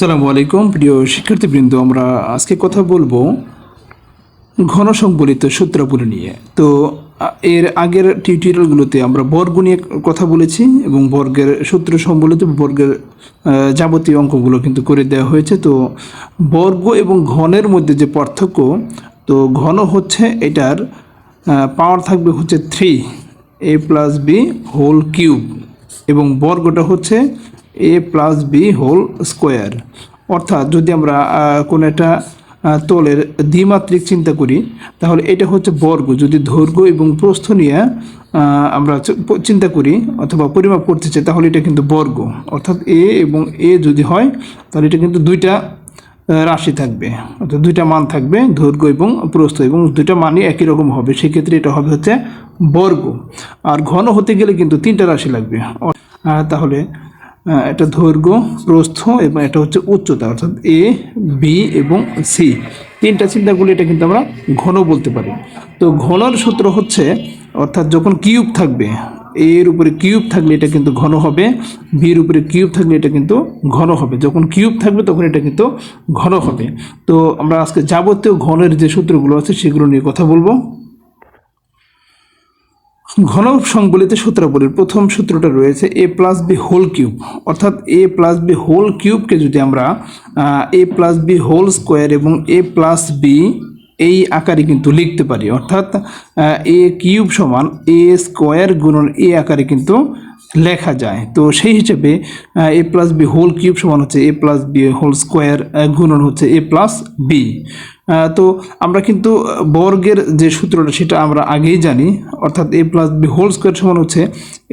আসসালামু আলাইকুম। প্রিয় শিক্ষার্থীবৃন্দ, আমরা আজকে কথা বলব ঘন সংবলিত সূত্রাবলী নিয়ে। তো, এর আগের টিউটোরিয়ালগুলোতে আমরা বর্গ নিয়ে কথা বলেছি এবং বর্গের সূত্র সম্বলিত বর্গের যাবতীয় অঙ্কগুলো কিন্তু করে দেওয়া হয়েছে। তো, বর্গ এবং ঘনের মধ্যে যে পার্থক্য, তো ঘন হচ্ছে এটার পাওয়ার থাকবে হচ্ছে three A plus B whole cube এবং বর্গটা হচ্ছে A plus B whole square অর্থাৎ যদি আমরা কোনো একটা তলের দ্বিমাত্রিক চিন্তা করি, তাহলে এটা হচ্ছে বর্গ। যদি দৈর্ঘ্য এবং প্রস্থ নিয়ে আমরা চিন্তা করি অথবা পরিমাপ করতে চাই, তাহলে এটা কিন্তু বর্গ। অর্থাৎ এ এবং এ যদি হয়, তাহলে এটা কিন্তু দুইটা রাশি থাকবে। অর্থাৎ দুইটা মান থাকবে, দৈর্ঘ্য এবং প্রস্থ, এবং দুইটা মানই একই রকম হবে। সেক্ষেত্রে এটা হবে হচ্ছে বর্গ। আর ঘন হতে গেলে কিন্তু তিনটা রাশি লাগবে। তাহলে এটা দৈর্ঘ্য, প্রস্থ এবং এটা হচ্ছে উচ্চতা, অর্থাৎ এ বি এবং সি তিনটা চিন্তাগুলি এটা কিন্তু আমরা ঘন বলতে পারি। তো ঘনর সূত্র হচ্ছে, অর্থাৎ যখন কিউব থাকবে এর উপরে কিউব থাকলে এটা কিন্তু ঘন হবে বির উপরে কিউব থাকলে এটা কিন্তু ঘন হবে। যখন কিউব থাকবে, তখন এটা কিন্তু ঘন হবে। তো আমরা আজকে যাবতীয় ঘনের যে সূত্রগুলো আছে, সেগুলো নিয়ে কথা বলব। ঘন সংবলিত সূত্রাবলীর প্রথম সূত্রটা রয়েছে A plus B whole cube অর্থাৎ এ প্লাস বি হোল কিউবকে যদি আমরা A plus B whole square এবং এ প্লাস বি এই আকারে কিন্তু লিখতে পারি, অর্থাৎ এ কিউব সমান এ স্কোয়ার গুণন এ আকারে কিন্তু লেখা যায়। তো সেই হিসেবে A plus B whole cube সমান হচ্ছে A plus B whole square গুণন হচ্ছে এ প্লাস বি তো আমরা কিন্তু বর্গের যে সূত্রটা, সেটা আমরা আগেই জানি, অর্থাৎ A plus B whole square সমান হচ্ছে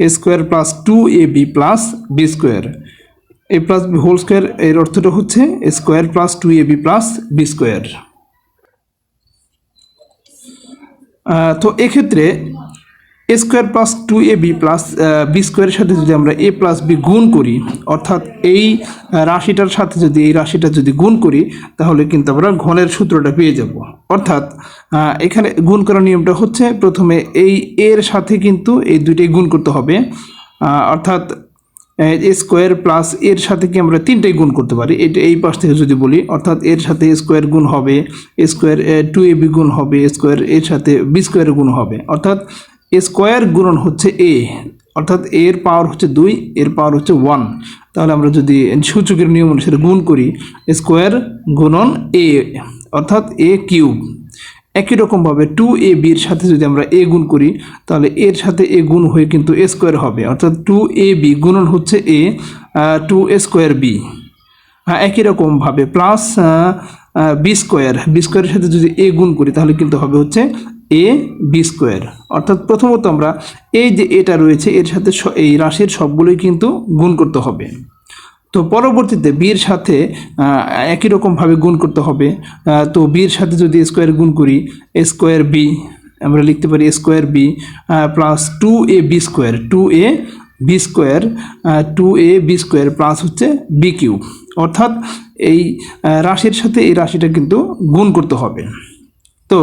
A square plus two A B plus B square A plus B whole square এর অর্থটা হচ্ছে A square plus two A B plus B square তো এক্ষেত্রে A square plus two A B plus B স্কোয়ারের সাথে যদি আমরা এ plus B গুণ করি অর্থাৎ এই আহ, রাশিটার সাথে যদি এই রাশিটা যদি গুণ করি তাহলে কিন্তু আমরা ঘনের সূত্রটা পেয়ে যাব। অর্থাৎ আহ, এখানে গুণ করার নিয়মটা হচ্ছে প্রথমে এই এর সাথে কিন্তু এই দুইটাই গুণ করতে হবে। আহ, অর্থাৎ এ স্কোয়ার প্লাস এর সাথে কি আমরা তিনটাই গুণ করতে পারি? এটা এই পাশ থেকে যদি বলি অর্থাৎ এর সাথে স্কোয়ার গুণ হবে স্কোয়ার টু এ বি গুণ হবে স্কোয়ার এর সাথে বি স্কোয়ার গুণ হবে। অর্থাৎ স্কোয়ার গুণন হচ্ছে এ অর্থাৎ এর পাওয়ার হচ্ছে দুই, এর পাওয়ার হচ্ছে ওয়ান তাহলে আমরা যদি সূচকের নিয়ম অনুসারে গুণ করি স্কোয়ার গুণন এ অর্থাৎ এ কিউব একই রকমভাবে টু এ বির সাথে যদি আমরা এ গুণ করি, তাহলে এর সাথে এ গুণ হয়ে কিন্তু এ স্কোয়ার হবে, অর্থাৎ টু এ বি গুণন হচ্ছে A two A square B হ্যাঁ একই রকমভাবে প্লাস বি স্কোয়ার বি স্কোয়ারের সাথে যদি এ গুণ করি, তাহলে কিন্তু হবে হচ্ছে এ বি স্কোয়ার অর্থাৎ প্রথমত আমরা এই যে এটা রয়েছে, এর সাথে এই রাশির সবগুলোই কিন্তু গুণ করতে হবে। তো পরবর্তীতে বির সাথে একই রকমভাবে গুণ করতে হবে। তো বির সাথে যদি স্কোয়ার গুণ করি স্কোয়ার বি আমরা লিখতে পারি square B plus two A B square two A B square two A B square plus হচ্ছে বি কিউ অর্থাৎ এই রাশির সাথে এই রাশিটা কিন্তু গুণ করতে হবে। তো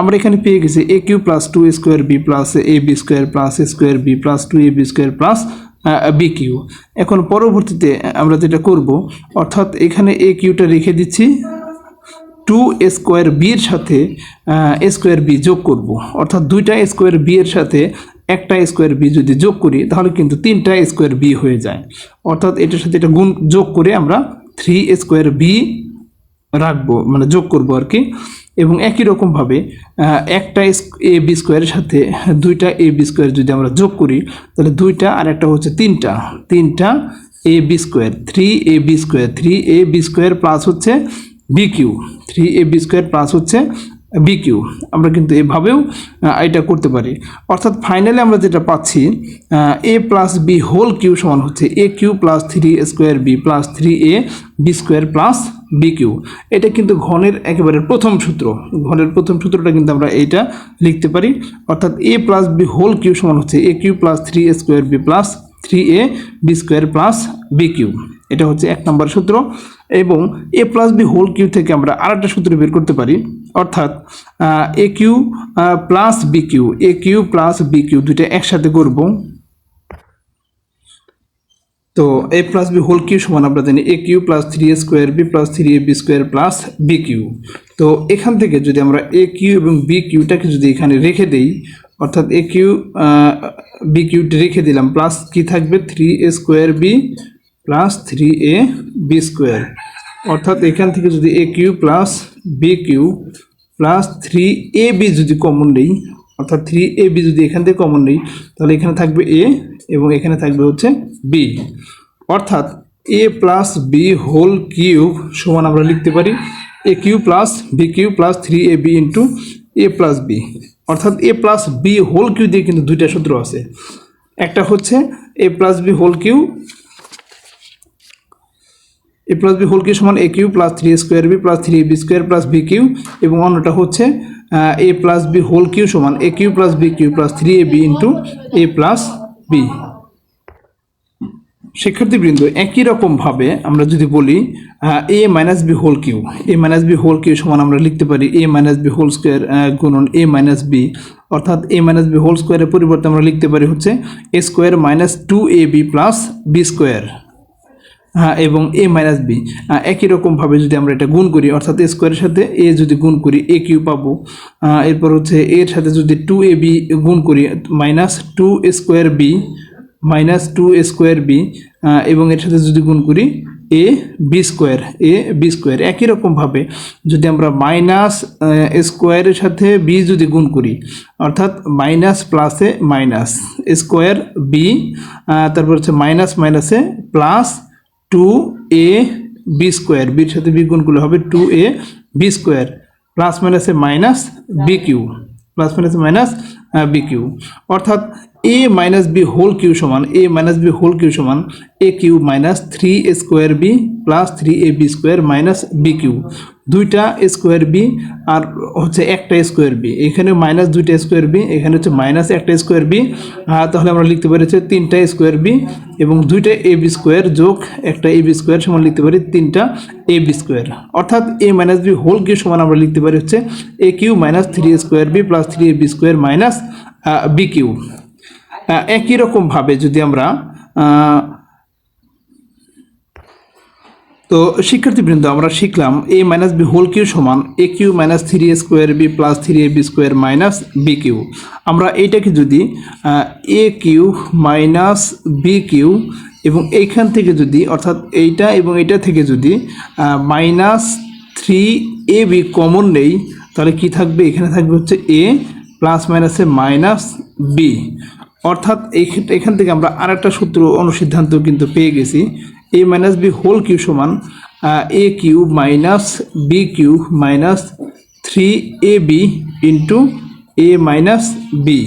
আমরা এখানে পেয়ে গেছি A cube plus two square B plus A B square plus square B plus two A B square plus B cube এখন পরবর্তীতে আমরা যেটা করব, অর্থাৎ এখানে এ কিউটা রেখে দিচ্ছি টু স্কোয়ার বি এর সাথে স্কোয়ার বি যোগ করব। অর্থাৎ দুইটা স্কোয়ার বি এর সাথে একটা স্কোয়ার বি যদি যোগ করি, তাহলে কিন্তু তিনটা স্কোয়ার বি হয়ে যায়। অর্থাৎ এটার সাথে এটা গুণ, যোগ করে আমরা থ্রি স্কোয়ার বি রাখব মানে যোগ করব আর কি। এবং একই রকমভাবে একটা এ বি স্কোয়ারের সাথে দুইটা এ বি স্কোয়ার যদি আমরা যোগ করি, তাহলে দুইটা আর একটা হচ্ছে তিনটা। তিনটা A B square, three A B square, three A B square plus হচ্ছে B cube. Three A B square plus হচ্ছে বি কিউ। আমরা কিন্তু এভাবেও এটা করতে পারি। অর্থাৎ ফাইনালি আমরা যেটা পাচ্ছি A plus B whole cube সমান হচ্ছে A cube plus three square B plus three A B square plus B cube এটা কিন্তু ঘনের একেবারে প্রথম সূত্র। ঘনের প্রথম সূত্রটা কিন্তু আমরা এইটা লিখতে পারি। অর্থাৎ A plus B whole cube সমান হচ্ছে A cube plus three A square B plus three A B square plus B cube এটা হচ্ছে এক নম্বর সূত্র। এবং A plus B whole cube থেকে আমরা আরেকটা সূত্র বের করতে পারি। অর্থাৎ A cube plus B cube A cube plus B cube দুইটা একসাথে করব। তো A plus B whole cube সমান আমরা জানি A cube plus three A square B plus three A B square plus B cube তো এখান থেকে যদি আমরা এ কিউ এবং বি কিউটাকে যদি এখানে রেখে দেই, অর্থাৎ এ কিউ বি কিউটি রেখে দিলাম প্লাস কি থাকবে? Three A square B plus three A B square অর্থাৎ এখান থেকে যদি A cube plus B cube plus three A B যদি কমন নেই অর্থাৎ থ্রি এ বি যদি এখান থেকে কমন নেই, তাহলে এখানে থাকবে এ এবং এখানে থাকবে হচ্ছে বি অর্থাৎ A plus B whole cube সমান আমরা লিখতে পারি A cube plus B cube plus three A B into A plus B অর্থাৎ A plus B whole cube দিয়ে কিন্তু দুইটা সূত্র আছে। একটা হচ্ছে A plus B whole cube A plus B whole cube সমান A cube plus three square B plus three B square plus B cube এবং অন্যটা হচ্ছে A plus B whole cube সমান A cube plus B cube plus three A B into A plus B শিক্ষার্থীবৃন্দ, একই রকমভাবে আমরা যদি বলি A minus B whole cube A minus B whole cube সমান আমরা লিখতে পারি A minus B whole square গুণন এ মাইনাস বি অর্থাৎ এ মাইনাস বি হোল স্কোয়ারের পরিবর্তে আমরা লিখতে পারি হচ্ছে A square minus two A B plus B square এবং এ মাইনাস বি। একই রকমভাবে যদি আমরা এটা গুণ করি, অর্থাৎ স্কোয়ারের সাথে এ যদি গুণ করি, এ কিউ পাবো। এরপর হচ্ছে এর সাথে যদি টু এ বি গুণ করি, minus two square B minus two square B এবং এর সাথে যদি গুণ করি, A B square, A B square. একই রকমভাবে যদি আমরা মাইনাস স্কোয়ারের সাথে বি যদি গুণ করি, অর্থাৎ মাইনাস প্লাসে মাইনাস স্কোয়ার বি তারপর হচ্ছে মাইনাস মাইনাসে plus two A B square বির সাথে বি গুণ করলে হবে two A B square plus মাইনাসে মাইনাস বি কিউ প্লাস মাইনাসে মাইনাস বি কিউ অর্থাৎ A minus B whole cube সমান A minus B whole cube সমান A cube minus three square B plus three A B square minus B cube দুইটা square B আর হচ্ছে একটা square B এখানে minus দুইটা square B এখানে হচ্ছে মাইনাস একটা স্কোয়ার বি তাহলে আমরা লিখতে পারি হচ্ছে তিনটা স্কোয়ার বি এবং দুইটা এ বি স্কোয়ার যোগ একটা এ বি স্কোয়ার সমান লিখতে পারি তিনটা এ বি স্কোয়ার অর্থাৎ A minus B whole cube সমান আমরা লিখতে পারি হচ্ছে A cube minus three square B plus three A B square minus B cube একই রকমভাবে যদি আমরা তো শিক্ষার্থীবৃন্দ, আমরা শিখলাম A minus B whole cube সমান A cube minus three A square B plus three A B square minus B cube আমরা এইটাকে যদি A cube minus B cube এবং এইখান থেকে যদি, অর্থাৎ এইটা এবং এইটা থেকে যদি minus three A B common নেই, তাহলে কি থাকবে? এখানে থাকবে হচ্ছে এ প্লাস মাইনাসে মাইনাস বি অর্থাৎ এখান থেকে আমরা আরেকটা সূত্র অনুসিদ্ধান্ত কিন্তু পেয়ে গেছি। A minus B whole cube সমান A cube minus B cube minus three A B into A minus B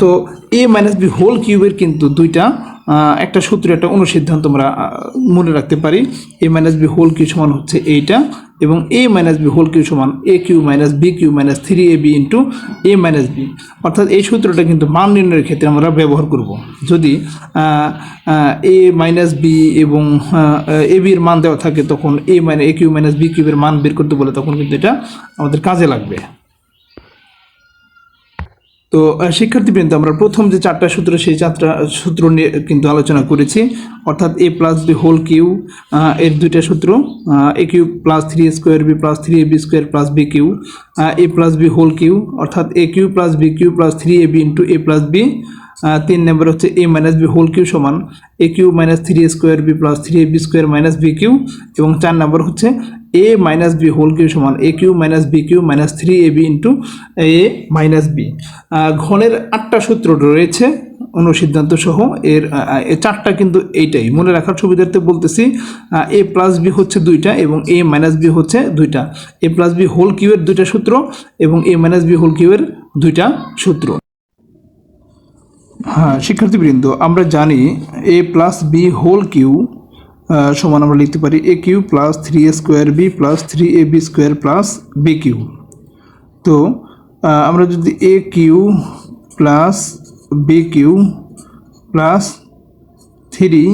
তো এ মাইনাস বি হোল কিউবের কিন্তু দুইটা একটা সূত্র, একটা অনুসিদ্ধান্ত আমরা মনে রাখতে পারি। A minus B whole cube সমান হচ্ছে এইটা এবং A minus B whole cube সমান A cube minus B cube minus three A B into A minus B অর্থাৎ এই সূত্রটা কিন্তু মান নির্ণয়ের ক্ষেত্রে আমরা ব্যবহার করব। যদি এ মাইনাস বি এবং এ বির মান দেওয়া থাকে, তখন A minus A cube minus B কিউবের মান বের করতে বলে তখন কিন্তু এটা আমাদের কাজে লাগবে। তো শিক্ষার্থীবৃন্দ, আমরা প্রথম যে চারটা সূত্র, সেই চারটা সূত্র নিয়ে কিন্তু আলোচনা করেছি। অর্থাৎ A plus B whole cube এর দুইটা সূত্র A cube plus three square B plus three A B square plus B cube A plus B whole cube অর্থাৎ A cube plus B cube plus three A B into A plus B তিন নম্বর হচ্ছে A minus B whole cube সমান A cube minus three square B plus three A B square minus B cube এবং চার নম্বর হচ্ছে A minus B whole cube সমান A cube minus B cube minus three A B into A minus B ঘনের আটটা সূত্র রয়েছে, অনুসিদ্ধান্ত সহ এর চারটা কিন্তু এইটাই। মনে রাখার সুবিধার্থে বলতেছি এ প্লাস বি হচ্ছে দুইটা এবং এ মাইনাস বি হচ্ছে দুইটা। এ প্লাস বি হোল কিউয়ের দুইটা সূত্র এবং এ মাইনাস বি হোল কিউয়ের দুইটা সূত্র। হ্যাঁ শিক্ষার্থীবৃন্দ, আমরা জানি A plus B whole cube সমান আমরা লিখতে পারি A cube plus three A square B plus three A B square plus B cube তো আমরা যদি A cube plus B cube plus three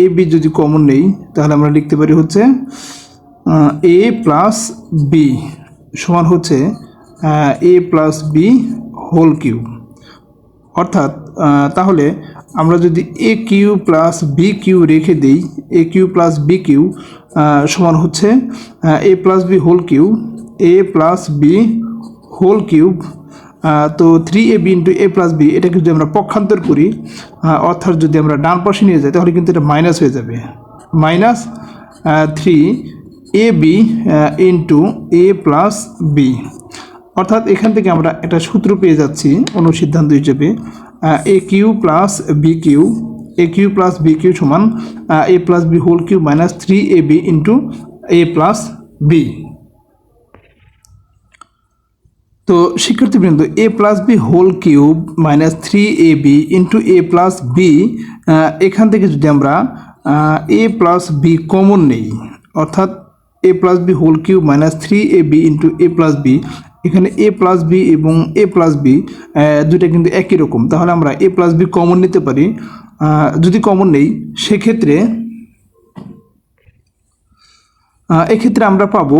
A B যদি কমন নেই, তাহলে আমরা লিখতে পারি হচ্ছে এ প্লাস বি সমান হচ্ছে A plus B whole cube অর্থাৎ তাহলে আমরা যদি A cube plus B cube রেখে দিই A cube plus B cube সমান হচ্ছে A plus B whole cube A plus B whole cube তো three A B into A plus B এটাকে যদি আমরা পক্ষান্তর করি অর্থাৎ যদি আমরা ডান পাশে নিয়ে যাই, তাহলে কিন্তু এটা মাইনাস হয়ে যাবে। Minus three A B into A plus B অর্থাৎ এখান থেকে আমরা একটা সূত্র পেয়ে যাচ্ছি অনুসিদ্ধান্ত হিসেবে A cube plus B cube A cube plus B cube সমান A plus B whole cube minus three A B into A plus B তো শিক্ষার্থীবৃন্দ A plus B whole cube minus three A B into A plus B এখান থেকে যদি আমরা এ plus B common নেই, অর্থাৎ A plus B whole cube minus three A B into A plus B এখানে এ plus B এবং এ plus B দুইটা কিন্তু একই রকম। তাহলে আমরা এ প্লাস বি কমন নিতে পারি। যদি কমন নেই, সেক্ষেত্রে এক্ষেত্রে আমরা পাবো,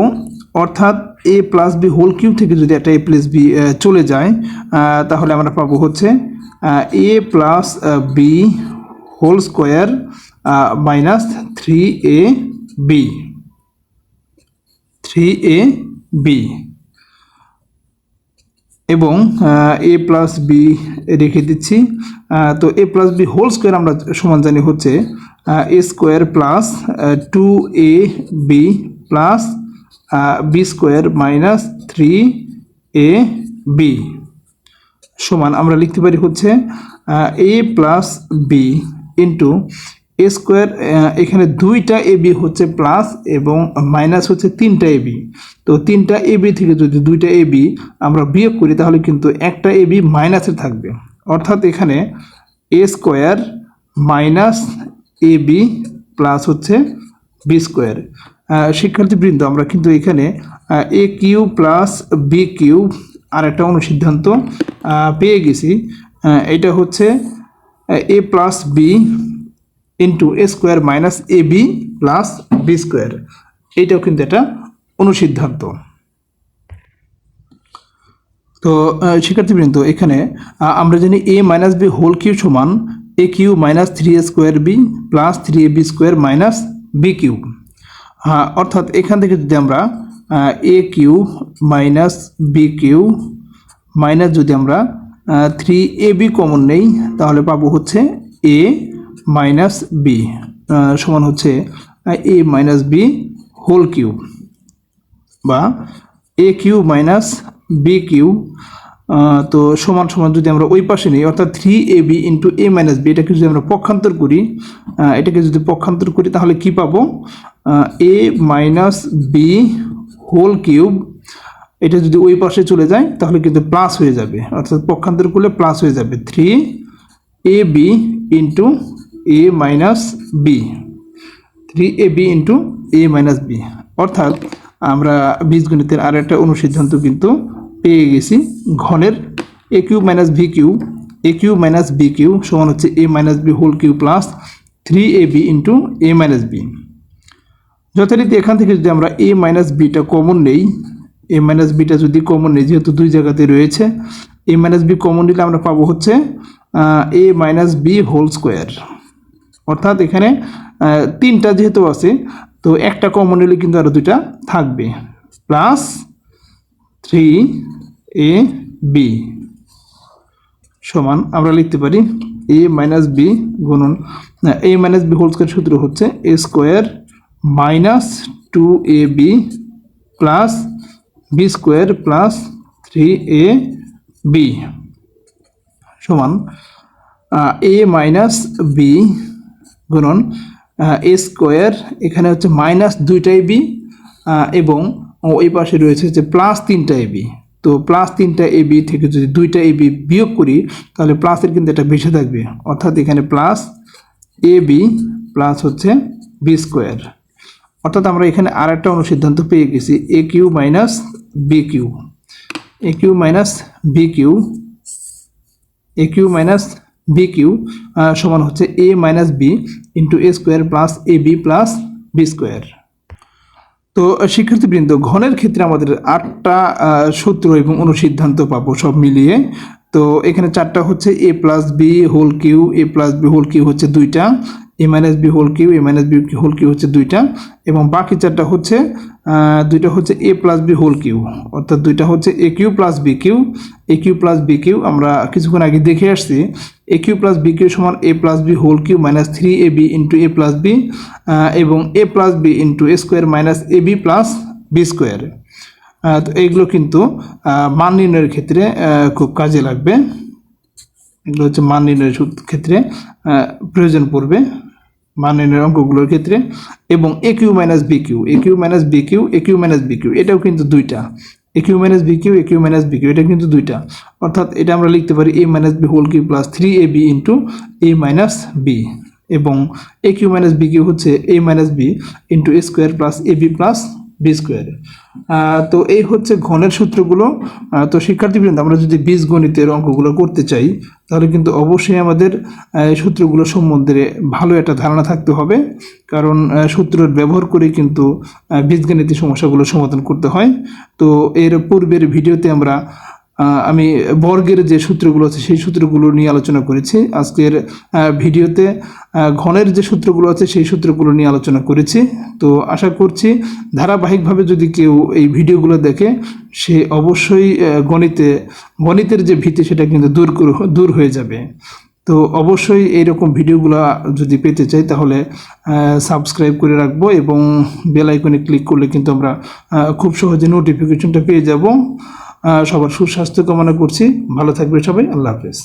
অর্থাৎ A plus B whole cube থেকে যদি একটা এ প্লাস বি চলে যায় তাহলে আমরা পাবো হচ্ছে A plus B whole square minus three A B three A B এবং এ প্লাস বি রেখে দিচ্ছি। তো A plus B whole square আমরা সমান জানি হচ্ছে A square plus two A B plus B square minus three A B সমান আমরা লিখতে পারি হচ্ছে A plus B into A square এখানে দুইটা এ বি হচ্ছে প্লাস এবং মাইনাস হচ্ছে তিনটা এ বি তো তিনটা এ বি থেকে যদি দুইটা এ বি আমরা বিয়োগ করি, তাহলে কিন্তু একটা এ বি মাইনাসে থাকবে। অর্থাৎ এখানে A square minus A B plus হচ্ছে বি স্কোয়ার শিক্ষার্থীবৃন্দ, আমরা কিন্তু এখানে A cube plus B cube আর একটা অনুসিদ্ধান্ত পেয়ে গেছি। এটা হচ্ছে A plus B into A square minus A B plus B square এইটাও কিন্তু একটা অনুসিদ্ধান্ত। তো শিক্ষার্থীবৃন্দ, এখানে আমরা জানি A minus B whole cube সমান A cube minus three A square B plus three A B square minus B cube হ্যাঁ অর্থাৎ এখান থেকে যদি আমরা A cube minus B cube minus যদি আমরা থ্রি এ বি কমন নেই, তাহলে পাবো হচ্ছে এ মাইনাস বি সমান হচ্ছে A minus B whole cube বা A cube minus B cube তো সমান সমান যদি আমরা ওই পাশে নিই, অর্থাৎ three A B into A minus B এটাকে যদি আমরা পক্ষান্তর করি এটাকে যদি পক্ষান্তর করি, তাহলে কি পাবো? A minus B whole cube এটা যদি ওই পাশে চলে যায়, তাহলে কিন্তু প্লাস হয়ে যাবে। অর্থাৎ পক্ষান্তর করলে প্লাস হয়ে যাবে। Three A B into A minus B three A B into A minus B অর্থাৎ আমরা বীজগণিতের আর একটা অনুসিদ্ধান্ত কিন্তু পেয়ে গেছি। ঘনের A cube minus B cube A cube minus B cube সমান হচ্ছে A minus B whole cube plus three A B into A minus B যথারীতি এখান থেকে যদি আমরা এ মাইনাস বিটা কমন নেই এ মাইনাস বিটা যদি কমন নেই, যেহেতু দুই জায়গাতে রয়েছে এ মাইনাস বি কমন নিলে আমরা পাবো হচ্ছে a minus b whole square অর্থাৎ এখানে তিনটা যেহেতু আছে, তো একটা কমন নিলে কিন্তু আরও দুইটা থাকবে। প্লাস থ্রি এ বি সমান আমরা লিখতে পারি এ মাইনাস বি গুণন a minus b whole square সূত্র হচ্ছে a square minus two a b plus b square plus three a b সমান এ মাইনাস বি গুণন এ স্কোয়ার এখানে হচ্ছে মাইনাস দুইটাই বি এবং ওই পাশে রয়েছে যে প্লাস তিনটা এ বি তো প্লাস তিনটা এ বি থেকে যদি দুইটা এ বি বিয়োগ করি, তাহলে প্লাসের কিন্তু এটা বেশি থাকবে। অর্থাৎ এখানে প্লাস এ বি প্লাস হচ্ছে বি স্কোয়ার অর্থাৎ আমরা এখানে আর একটা অনুসিদ্ধান্ত পেয়ে গেছি a cube minus b cube a cube minus b cube a cube minus b cube সমান হচ্ছে a minus b into a square plus a b plus b square তো শিক্ষার্থীবৃন্দ, ঘনের ক্ষেত্রে আমাদের আটটা সূত্র এবং অনুসিদ্ধান্ত পাবো সব মিলিয়ে। তো, এখানে চারটা হচ্ছে a plus b whole cube a plus b whole cube হচ্ছে দুইটা। A minus b whole cube a minus b whole cube হচ্ছে দুইটা, এবং বাকি চারটা হচ্ছে দুইটা হচ্ছে a plus b whole cube অর্থাৎ দুইটা হচ্ছে a cube plus b cube a cube plus b cube আমরা কিছুক্ষণ আগে দেখে আসছি a cube plus b cube সমান a plus b whole cube minus three a b into a plus b এবং a plus b into a square minus a b plus b square তো এইগুলো কিন্তু মান নির্ণয়ের ক্ষেত্রে খুব কাজে লাগবে। এগুলো হচ্ছে মান নির্ণয়ের ক্ষেত্রে প্রয়োজন পড়বে মান নির্ণয়ের অঙ্কগুলোর ক্ষেত্রে এবং a cube minus b cube a cube minus b cube a cube minus b cube এটাও কিন্তু দুইটা। A cube minus b cube a cube minus b cube এটা কিন্তু দুইটা। অর্থাৎ এটা আমরা লিখতে পারি a minus b whole cube plus three a b into a minus b এবং a cube minus b cube হচ্ছে a minus b into a square plus a b plus b square তো এই হচ্ছে ঘনের সূত্রগুলো। তো শিক্ষার্থীবৃন্দ, আমরা যদি বীজগণিতের অঙ্কগুলো করতে চাই, তাহলে কিন্তু অবশ্যই আমাদের সূত্রগুলো সম্বন্ধে ভালো একটা ধারণা থাকতে হবে। কারণ সূত্রের ব্যবহার করে কিন্তু বীজগণিতের সমস্যাগুলো সমাধান করতে হয়। তো এর পূর্বের ভিডিওতে আমরা আমি বর্গের যে সূত্রগুলো আছে সেই সূত্রগুলো নিয়ে আলোচনা করেছি। আজকের ভিডিওতে ঘনের যে সূত্রগুলো আছে সেই সূত্রগুলো নিয়ে আলোচনা করেছি। তো আশা করছি ধারাবাহিকভাবে যদি কেউ এই ভিডিওগুলো দেখে, সে অবশ্যই গণিতে, গণিতের যে ভীতি সেটা কিন্তু দূর দূর হয়ে যাবে। তো অবশ্যই এইরকম ভিডিওগুলো যদি পেতে চাই, তাহলে সাবস্ক্রাইব করে রাখব এবং বেল আইকনে ক্লিক করলে কিন্তু আমরা খুব সহজে নোটিফিকেশনটা পেয়ে যাব। সবার সুস্বাস্থ্য কামনা করছি। ভালো থাকবে সবাই। আল্লাহ হাফেজ।